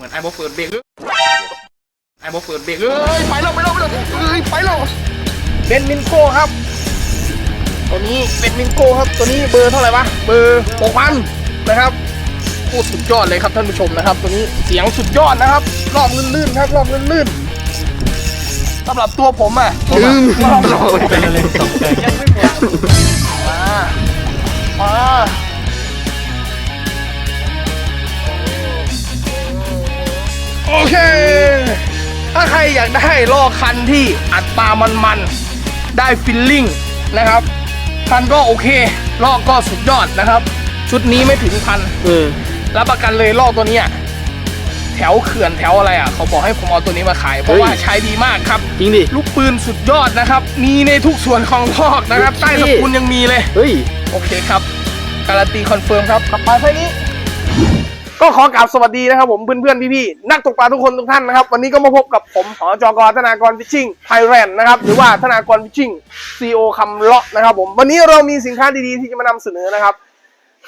เหมือนไอ้บอเฟิร์ดเบรกเอ้ยไอ้บอเฟิร์ดเบรกเอ้ยไปแล้วไปแล้วไปแล้วเอ้ยไปแล้วเบนมินโก้ครับ ตัวนี้เป็นมินโก้ครับ ตัวนี้เบอร์เท่าไหร่วะเบอร์หกพันนะครับพูดสุดยอดเลยครับท่านผู้ชมนะครับ ตัวนี้เสียงสุดยอดนะครับ รอบลื่นๆครับรอบลื่นๆสำหรับตัวผมอะรอบรอบเป็นอะไรตกใจยังไม่หมดมามา ถ้าใครอยากได้ลอกคันที่อัตรามันๆ ได้ฟิลลิ่งนะครับ คันก็โอเคลอกก็สุดยอดนะครับ ชุดนี้ไม่ถึงพันเออรับประกันเลยลอกตัวเนี้ยแถวเขื่อนแถวอะไรอะ เขาบอกให้ผมเอาตัวนี้มาขาย เพราะว่าใช้ดีมากครับ จริงดิ ลูกปืนสุดยอดนะครับ มีในทุกส่วนของลอกนะครับ ใต้สกุลยังมีเลย เฮ้ย โอเคครับ การันตีคอนเฟิร์มครับกลับไปไฟนี้ ก็ขอกราบสวัสดีนะครับผมเพื่อนๆพี่ๆนักตกปลาทุกคนทุกท่านนะครับ วันนี้ก็มาพบกับผมหอจกรธนากรฟิชชิ่งไทยแลนด์นะครับหรือว่าธนากรฟิชชิ่งซีโอคำเลาะนะครับผมวันนี้เรามีสินค้าดีๆที่จะมานำเสนอนะครับ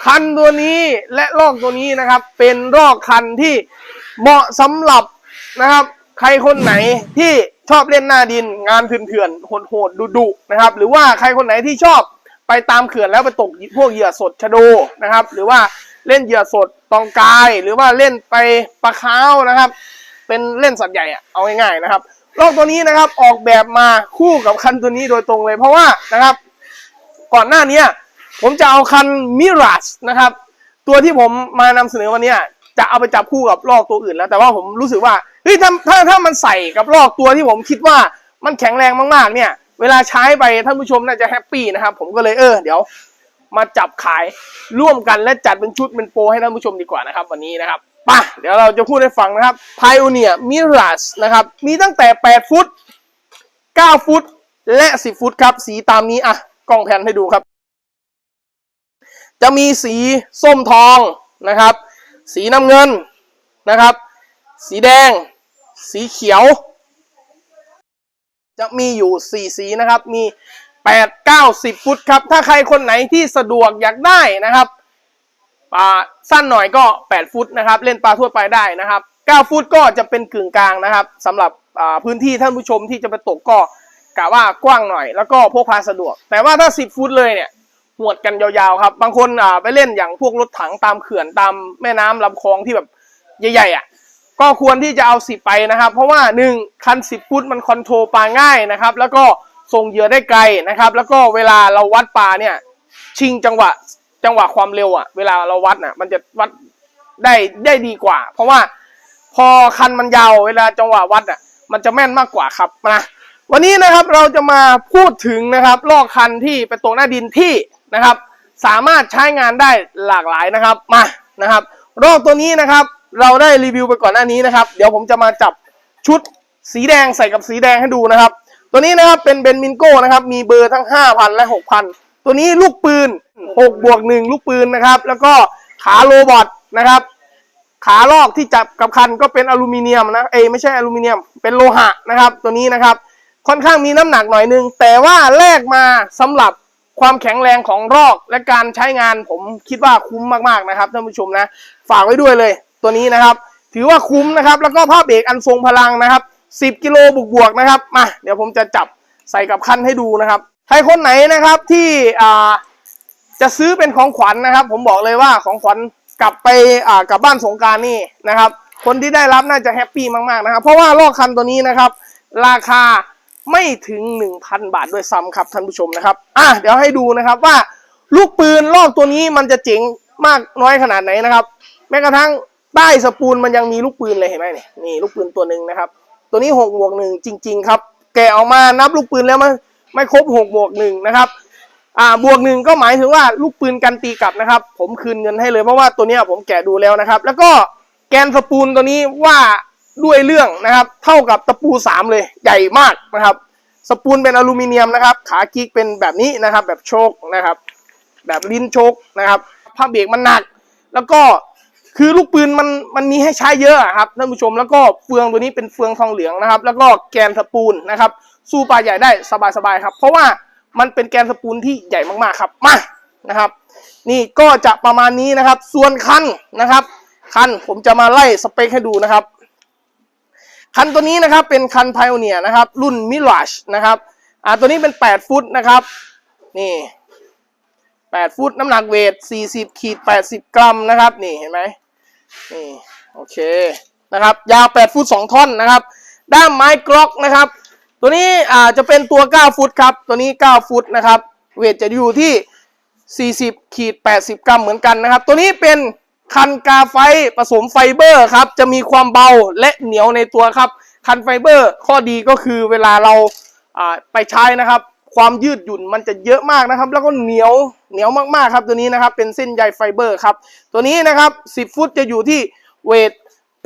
คันตัวนี้และลอกตัวนี้นะครับ เป็นลอกคันที่เหมาะสำหรับนะครับ ใครคนไหนที่ชอบเล่นหน้าดินงานเถื่อนๆโหดๆดุๆนะครับ หรือว่าใครคนไหนที่ชอบไปตามเขื่อนแล้วไปตกพวกเหยื่อสดชะโดนะครับ หรือว่า เล่นเหยื่อสดตองกาย หรือว่าเล่นไปปลาคาวนะครับ เป็นเล่นสัตว์ใหญ่อะเอาง่ายๆนะครับลอกตัวนี้นะครับออกแบบมาคู่กับคันตัวนี้โดยตรงเลย เพราะว่านะครับ ก่อนหน้านี้ผมจะเอาคันมิราชนะครับ ตัวที่ผมมานำเสนอวันนี้จะเอาไปจับคู่กับลอกตัวอื่นแล้ว แต่ว่าผมรู้สึกว่าเฮ้ยถ้าถ้าถ้ามันใส่กับลอกตัวที่ผมคิดว่ามันแข็งแรงมากๆเนี่ย เวลาใช้ไปท่านผู้ชมน่าจะแฮปปี้นะครับ ผมก็เลยเออเดี๋ยว มาจับขายร่วมกันและจัดเป็นชุดเป็นโปรให้ท่านผู้ชมดีกว่านะครับ วันนี้นะครับป่ะเดี๋ยวเราจะพูดให้ฟังนะครับ Pioneer Mirage นะครับมีตั้งแต่ 8 ฟุต 9 ฟุตและ 10 ฟุตครับ สีตามนี้อะกล้องแผนให้ดูครับ จะมีสีส้มทองนะครับ สีน้ำเงินนะครับ สีแดง สีเขียว จะมีอยู่ 4 สีนะครับ มี 8 9 10 ฟุตครับ ถ้าใครคนไหนที่สะดวกอยากได้นะครับปลาสั้นหน่อยก็ 8 ฟุตนะครับ เล่นปลาทั่วไปได้นะครับ 9 ฟุตก็จะเป็นกึ่งกลางนะครับสำหรับพื้นที่ท่านผู้ชมที่จะไปตกก็กะว่ากว้างหน่อย แล้วก็พกพาสะดวก แต่ว่าถ้า 10 ฟุตเลยเนี่ยหวดกันยาวๆครับ บางคนไปเล่นอย่างพวกรถถังตามเขื่อนตามแม่น้ำลำคลองที่แบบใหญ่ๆอะก็ควรที่จะเอาสิบไปนะครับ เพราะว่าหนึ่งคันสิบฟุตมันคอนโทรลปลาง่ายนะครับ แล้วก็ ส่งเหยื่อได้ไกลนะครับ แล้วก็เวลาเราวัดปลาเนี่ยชิงจังหวะจังหวะความเร็วอะเวลาเราวัดน่ะมันจะวัดได้ได้ดีกว่า เพราะว่าพอคันมันยาวเวลาจังหวะวัดอะมันจะแม่นมากกว่าครับนะวันนี้นะครับเราจะมาพูดถึงนะครับลอกคันที่เป็นตกหน้าดินที่นะครับ สามารถใช้งานได้หลากหลายนะครับมานะครับลอกตัวนี้นะครับ เราได้รีวิวไปก่อนหน้านี้นะครับ เดี๋ยวผมจะมาจับชุดสีแดงใส่กับสีแดงให้ดูนะครับ ตัวนี้นะครับเป็นเบนมินโก้นะครับมีเบอร์ทั้ง 5,000 และ 6,000 ตัวนี้ลูกปืน6บวก1ลูกปืนนะครับ แล้วก็ขาโรบอทนะครับ ขาลอกที่จับกับคันก็เป็นอลูมิเนียมนะเอยไม่ใช่อลูมิเนียมเป็นโลหะนะครับ ตัวนี้นะครับค่อนข้างมีน้ำหนักหน่อยนึง แต่ว่าแลกมาสำหรับความแข็งแรงของรอกและการใช้งานผมคิดว่าคุ้มมากๆนะครับท่านผู้ชมนะ ฝากไว้ด้วยเลย ตัวนี้นะครับ ถือว่าคุ้มนะครับ แล้วก็ผ้าเบรกอันทรงพลังนะครับ 10 กิโลบวกๆนะครับมาเดี๋ยวผมจะจับใส่กับคันให้ดูนะครับใครคนไหนนะครับที่อ่าจะซื้อเป็นของขวัญนะครับ ผมบอกเลยว่าของขวัญกลับไปอ่ากลับบ้านสงการนี่นะครับ คนที่ได้รับน่าจะแฮปปี้มากๆนะครับเพราะว่าลอกคันตัวนี้นะครับ ราคาไม่ถึง 1,000 บาทด้วยซ้ำครับท่านผู้ชมนะครับอะเดี๋ยวให้ดูนะครับว่าลูกปืนลอกตัวนี้มันจะเจ๋งมากน้อยขนาดไหนนะครับ แม้กระทั่งใต้สปูลมันยังมีลูกปืนเลยเห็นไหมนี่นี่ลูกปืนตัวหนึ่งนะครับ ตัวนี้หกบวกหนึ่งจริง ๆ ครับ แกะออกมานับลูกปืนแล้วมันไม่ครบหกบวกหนึ่งนะครับอ่าบวกหนึ่งก็หมายถึงว่าลูกปืนกันตีกลับนะครับ ผมคืนเงินให้เลยเพราะว่าตัวนี้ผมแกะดูแล้วนะครับ แล้วก็แกนสปูลตัวนี้ว่าด้วยเรื่องนะครับ เท่ากับตะปูสามเลยใหญ่มากนะครับ สปูลเป็นอลูมิเนียมนะครับ ขากิ๊กเป็นแบบนี้นะครับ แบบโชคนะครับ แบบลิ้นโชคนะครับผ้าเบรกมันหนัก แล้วก็ คือลูกปืนมันมันมีให้ใช้เยอะครับท่านผู้ชมแล้วก็เฟืองตัวนี้เป็นเฟืองทองเหลืองนะครับ แล้วก็แกนสปูลนะครับ สู้ปลาใหญ่ได้สบายๆครับ เพราะว่ามันเป็นแกนสปูลที่ใหญ่มากๆครับมานะครับ นี่ก็จะประมาณนี้นะครับ ส่วนคันนะครับคันผมจะมาไล่สเปคให้ดูนะครับ คันตัวนี้นะครับเป็นคันไพ o อเนียนะครับ รุ่นมิล g e นะครับอ่าตัวนี้เป็น 8 ฟุตนะครับ นี่8ฟุตน้ำหนักเวท40ขีด80 กรัมนะครับ นี่เห็นไหม นี่โอเคนะครับยาว 8 ฟุต 2 ท่อนนะครับ ด้ามไม้กรอกนะครับ ตัวนี้อ่าจะเป็นตัว 9 ฟุตครับ ตัวนี้ 9 ฟุตนะครับ เวทจะอยู่ที่ 40ขีด80 กรัมเหมือนกันนะครับ ตัวนี้เป็นคันกาไฟผสมไฟเบอร์ครับ จะมีความเบาและเหนียวในตัวครับ คันไฟเบอร์ข้อดีก็คือเวลาเราอ่าไปใช้นะครับ ความยืดหยุ่นมันจะเยอะมากนะครับ แล้วก็เหนียวเหนียวมากๆครับตัวนี้นะครับ เป็นเส้นใยไฟเบอร์ครับ ตัวนี้นะครับ 10 ฟุตจะอยู่ที่เวท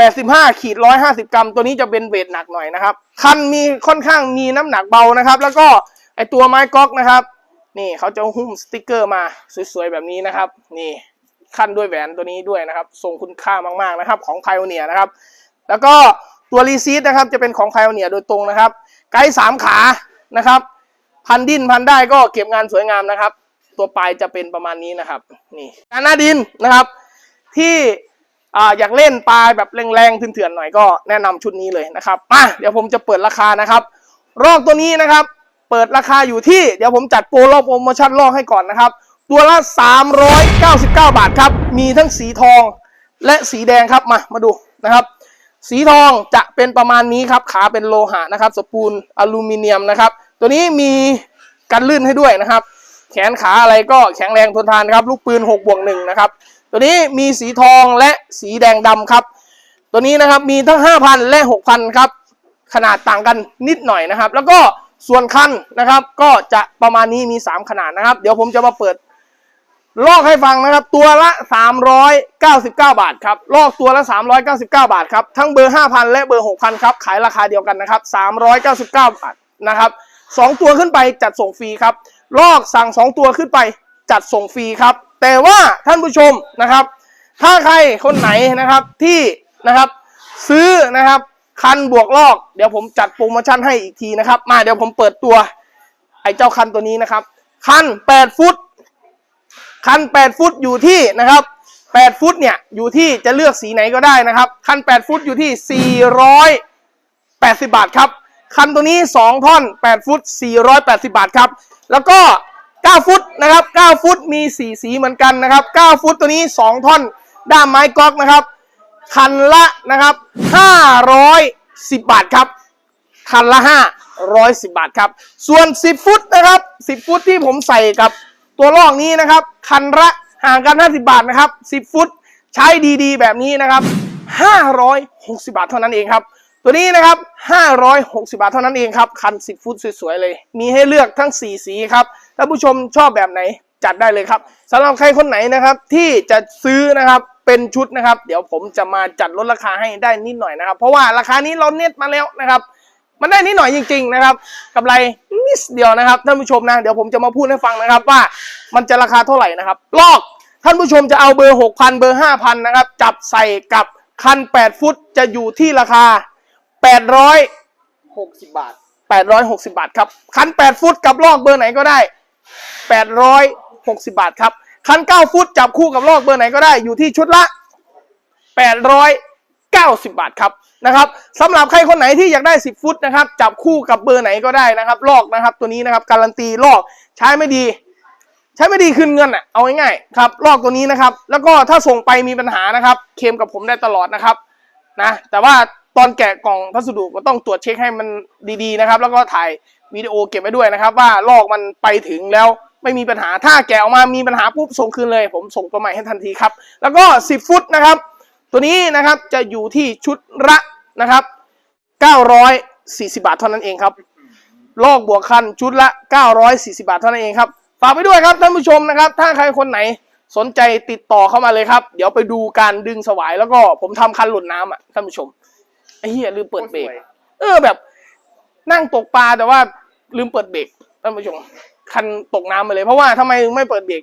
85ขีด150 กรัม ตัวนี้จะเป็นเวทหนักหน่อยนะครับ คันมีค่อนข้างมีน้ำหนักเบานะครับ แล้วก็ไอตัวไม้ก๊อกนะครับ นี่เขาจะหุ้มสติกเกอร์มาสวยๆแบบนี้นะครับ นี่ขั้นด้วยแหวนตัวนี้ด้วยนะครับทรงคุณค่ามากๆนะครับ ของไพ o อเนียนะครับ แล้วก็ตัวรีซีดนะครับจะเป็นของไพ o อเนียโดยตรงนะครับ ไกด์สามขานะครับ พันดินพันได้ก็เก็บงานสวยงามนะครับ ตัวปลายจะเป็นประมาณนี้นะครับนี่การหน้าดินนะครับ ที่ออยากเล่นปลายแบบแรงๆเถื่อนๆหน่อยก็แนะนำชุดนี้เลยนะครับมาเดี๋ยวผมจะเปิดราคานะครับ รอกตัวนี้นะครับ เปิดราคาอยู่ที่เดี๋ยวผมจัดโปรรอบโปรโมชั่นรอกให้ก่อนนะครับ ตัวละ 399 บาทครับ มีทั้งสีทองและสีแดงครับมามาดูนะครับ สีทองจะเป็นประมาณนี้ครับขาเป็นโลหะนะครับ สปูลอลูมิเนียมนะครับ ตัวนี้มีกันลื่นให้ด้วยนะครับ แขนขาอะไรก็แข็งแรงทนทานครับ ลูกปืน6บวกหนึ่งนะครับ ตัวนี้มีสีทองและสีแดงดำครับ ตัวนี้นะครับมีทั้ง 5,000 และ 6,000 ครับ ขนาดต่างกันนิดหน่อยนะครับ แล้วก็ส่วนคันนะครับ ก็จะประมาณนี้มี 3 ขนาดนะครับ เดี๋ยวผมจะมาเปิดลอกให้ฟังนะครับ ตัวละ 399 บาทครับลอกตัวละ 399 บาทครับทั้งเบอร์ 5,000 และเบอร์ 6,000 ครับ ขายราคาเดียวกันนะครับ 399 บาทนะครับ สองตัวขึ้นไปจัดส่งฟรีครับ ลอกสั่ง 2 ตัวขึ้นไปจัดส่งฟรีครับ แต่ว่าท่านผู้ชมนะครับ ถ้าใครคนไหนนะครับที่นะครับซื้อนะครับคันบวกลอก เดี๋ยวผมจัดโปรโมชั่นให้อีกทีนะครับ มาเดี๋ยวผมเปิดตัวไอ้เจ้าคันตัวนี้นะครับ คัน 8 ฟุต คัน 8 ฟุตอยู่ที่นะครับ 8 ฟุตเนี่ยอยู่ที่จะเลือกสีไหนก็ได้นะครับ คัน 8 ฟุตอยู่ที่ 480 บาทครับ คันตัวนี้ 2 ท่อน 8 ฟุต 480 บาทครับ แล้วก็ 9 ฟุตนะครับ 9 ฟุตมี 4 สีเหมือนกันนะครับ 9 ฟุตตัวนี้ 2 ท่อน ด้ามไม้ก๊อกนะครับ คันละนะครับ 510 บาทครับ คันละ 510 บาทครับ ส่วน 10 ฟุตนะครับ 10 ฟุตที่ผมใส่กับตัวลอกนี้นะครับ คันละห่างกัน 50 บาทนะครับ 10 ฟุต ใช้ดีๆ แบบนี้นะครับ 560 บาทเท่านั้นเองครับ ตัวนี้นะครับ 560 บาทเท่านั้นเองครับ คัน 10 ฟุตสวยๆ เลย มีให้เลือกทั้ง 4 สีครับ ถ้าผู้ชมชอบแบบไหนจัดได้เลยครับสำหรับใครคนไหนนะครับที่จะซื้อนะครับเป็นชุดนะครับ เดี๋ยวผมจะมาจัดลดราคาให้ได้นิดหน่อยนะครับ เพราะว่าราคานี้เราเน็ตมาแล้วนะครับ มันได้นิดหน่อยจริง ๆ นะครับกำไรนิดเดียวนะครับท่านผู้ชมนะเดี๋ยวผมจะมาพูดให้ฟังนะครับว่ามันจะราคาเท่าไหร่นะครับ ลอกท่านผู้ชมจะเอาเบอร์ 6,000 เบอร์ 5,000 นะครับ จับใส่กับคัน 8 ฟุตจะอยู่ที่ราคา 800 60บาท860บาทครับ คัน8ฟุตกับลอกเบอร์ไหนก็ได้860บาทครับ คัน9ฟุตจับคู่กับลอกเบอร์ไหนก็ได้อยู่ที่ชุดละ890บาทครับนะครับสำหรับใครคนไหนที่อยากได้10ฟุตนะครับจับคู่กับเบอร์ไหนก็ได้นะครับ ลอกนะครับตัวนี้นะครับการันตีลอกใช้ไม่ดี ใช้ไม่ดีคืนเงินอะเอาง่ายๆครับลอกตัวนี้นะครับ แล้วก็ถ้าส่งไปมีปัญหานะครับ เคมกับผมได้ตลอดนะครับนะแต่ว่า ตอนแกะกล่องพัสดุก็ต้องตรวจเช็คให้มันดีๆนะครับ แล้วก็ถ่ายวิดีโอเก็บไว้ด้วยนะครับ ว่าลอกมันไปถึงแล้วไม่มีปัญหาถ้าแกะออกมามีปัญหาปุ๊บส่งคืนเลย ผมส่งตัวใหม่ให้ทันทีครับ แล้วก็ 10 ฟุตนะครับ ตัวนี้นะครับจะอยู่ที่ชุดละนะครับ 940 บาทเท่านั้นเองครับลอกบวกคันชุดละ 940 บาทเท่านั้นเองครับฝากไปด้วยครับท่านผู้ชมนะครับ ถ้าใครคนไหนสนใจติดต่อเข้ามาเลยครับ เดี๋ยวไปดูการดึงสวายแล้วก็ผมทำคันหล่นน้ำอะท่านผู้ชม ไอ้เหี้ยลืมเปิดเบรกโคตรสวยเออแบบ นั่งตกปลาแต่ว่าลืมเปิดเบรกท่านผู้ชมคันตกน้ำไปเลย เพราะว่าทำไมไม่เปิดเบรก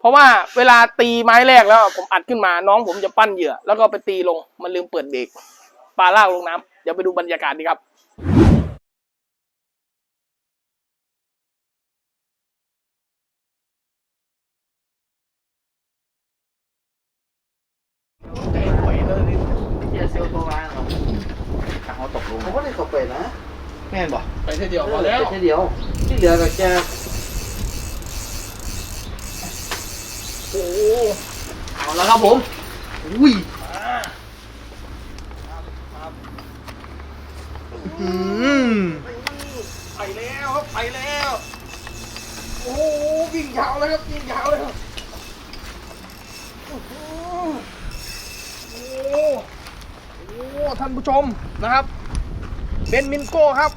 เพราะว่าเวลาตีไม้แรกแล้ว ผมอัดขึ้นมาน้องผมจะปั้นเหยื่อ แล้วก็ไปตีลงมันลืมเปิดเบรกปลาลากลงน้ำเดี๋ยวไปดูบรรยากาศดีครับ ใจป่วยเล จะเซลตัวมาเหรอถ้าเขาตกลง ผมก็ได้เข้าไปนะ แม่นบอก ไปเท่เดียวพอแล้ว แค่เดียว ที่เหลือก็แค่โอ้โหเอาแล้วครับผมอุ้ยอืมไปแล้วครับไปแล้ว โอ้โหวิ่งยาวเลยครับวิ่งยาวเลยครับโอ้โหโอ้โหโอ้โหท่านผู้ชมนะครับ เป็นมินโก้ครับ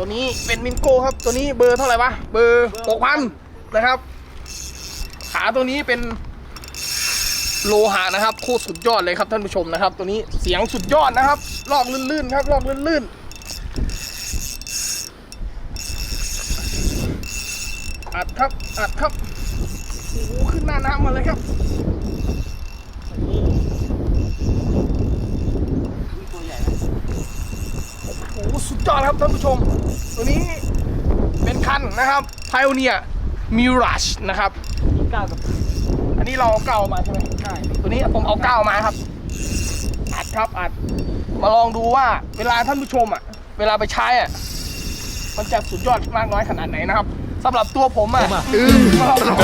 ตัวนี้เป็นมินโก้ครับ ตัวนี้เบอร์เท่าไหร่วะ เบอร์หกพันนะครับ ขาตัวนี้เป็นโลหะนะครับ โคตรสุดยอดเลยครับท่านผู้ชมนะครับ ตัวนี้เสียงสุดยอดนะครับ ลอกลื่นๆครับ ลอกลื่นๆ อัดครับ อัดครับโอ้โหขึ้นหน้าน้ำมาเลยครับ ตัวใหญ่ไหม โอ้โหสุดยอดครับท่านผู้ชม ตัวนี้เป็นคันนะครับ Pioneer Mirage นะครับยี่เก้ากับอันนี้เราเอาเก้ามาใช่ไหมใช่ตัวนี้ผมเอาเก้ามาครับ อัดครับอัด มาลองดูว่าเวลาท่านผู้ชมอะ เวลาไปใช้อะ มันจะสุดยอดมากน้อยขนาดไหนนะครับสำหรับตัวผมอะมาลองดู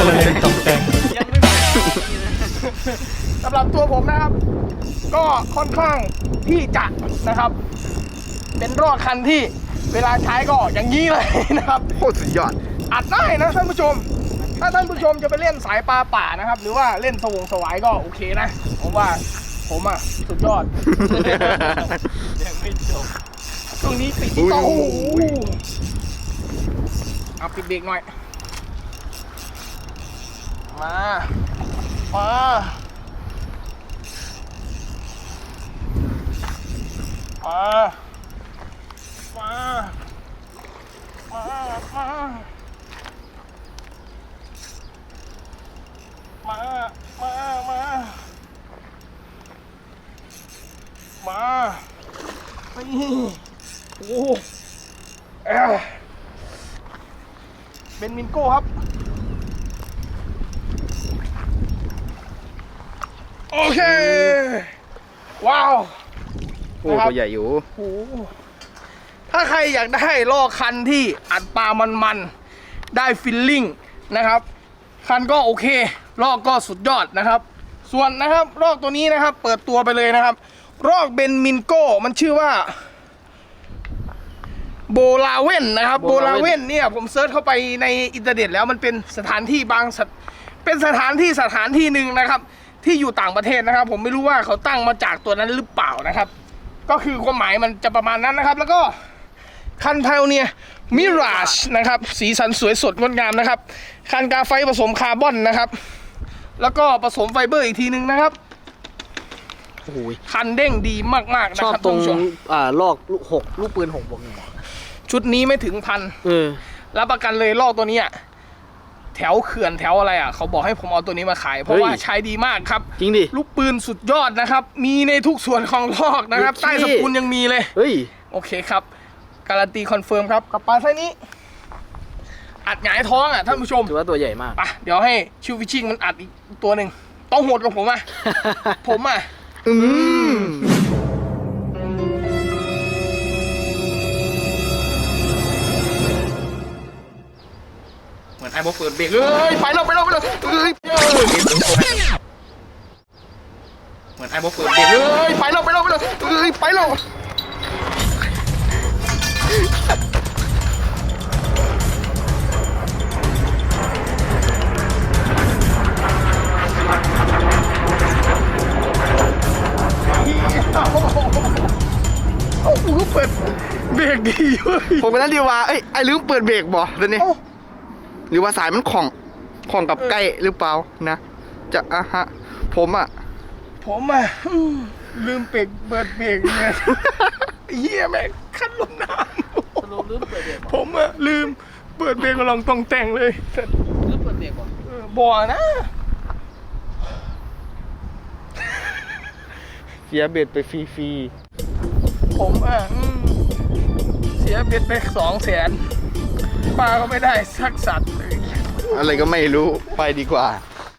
ยังไม่พอสำหรับตัวผมนะครับ ก็ค่อนข้างที่จะนะครับ เป็นรอกคันที่เวลาใช้ก็อย่างนี้เลยนะครับโคตรสุดยอด อัดได้นะท่านผู้ชม ถ้าท่านผู้ชมจะไปเล่นสายปลาป่านะครับ หรือว่าเล่นสวงสวายก็โอเคนะผมว่าผมอะสุดยอดยังไม่จบตรงนี้ปิดที่ต่อโอ้โหเอาปิดเบรกหน่อย มามามา มามามามามามามานี่โอ้โหเอ้ยเป็นมินโก้ครับ โอเค ว้าว โอ้ตัวใหญ่อยู่โอ้โหถ้าใครอยากได้ลอกคันที่อัดปลามันๆ ได้ฟิลลิ่งนะครับ คันก็โอเคลอกก็สุดยอดนะครับ ส่วนนะครับลอกตัวนี้นะครับ เปิดตัวไปเลยนะครับลอกเบนมินโก้มันชื่อว่าโบลาเว่นนะครับโบลาเว่นเนี่ยผมเซิร์ชเข้าไปในอินเทอร์เน็ตแล้วมันเป็นสถานที่บางสถเป็นสถานที่สถานที่หนึ่งนะครับ ที่อยู่ต่างประเทศนะครับ ผมไม่รู้ว่าเขาตั้งมาจากตัวนั้นหรือเปล่านะครับ ก็คือความหมายมันจะประมาณนั้นนะครับ แล้วก็ คันไพโอเนียมิราชนะครับ สีสันสวยสดงดงามนะครับ คันกาไฟผสมคาร์บอนนะครับ แล้วก็ผสมไฟเบอร์อีกทีนึงนะครับโอ้ยคันเด้งดีมากๆนะชอบครับตรงท่านผู้ชมอ่าลอกลูกหกลูกปืนหกบวกหนึ่งชุดนี้ไม่ถึงพันเออรับประกันเลยลอกตัวนี้อะแถวเขื่อนแถวอะไรอะ เขาบอกให้ผมเอาตัวนี้มาขาย เพราะเฮ้ยว่าใช้ดีมากครับ จริงดิ ลูกปืนสุดยอดนะครับ มีในทุกส่วนของลอกนะครับโอเคใต้สกุลยังมีเลย เฮ้ย โอเคครับ การันตีคอนเฟิร์มครับกับปลาไซนี้ อัดหงายท้องอะท่านผู้ชมถือว่าตัวใหญ่มากไปะเดี๋ยวให้ชิวฟิชชิ่งมันอัดอีกตัวหนึ่งต้องโหดกับผมอะ ผมอะอืมเหมือนไอ้บอเปิดเบรกเลยไปแล้วไปแล้วไปแล้วเอ้ยเหมือนไอ้บอเปิดเบรกเลยไปแล้วไปแล้วไปแล้วเอ้ยไปแล้ว โอ้โหเปิดเบรกดีเว้ยผมเป็นนันดีว่าเอ้ยไอ้ลืมเปิดเบรกบ่ตัวนี้ หรือว่าสายมันของของกับใกล้หรือเปล่านะ จะอะฮะ ผมอะ ผมอะ ลืมเปิดเปิดเบรกเนี่ย เฮียแม่งคันลงน้สรุปลืมเปิดเบรกำผมอะลืมเปิดเบรกมาลองตองแต่งเลยแต่ลืมเปิดเบรกก่อนเออบ่อนะเสียเบ็ดไปฟรีผมอะอืมเสียเบ็ดไปสองแสนปลาก็ไม่ได้สักสัตว์เลยๆอะไรก็ไม่รู้ไปดีกว่า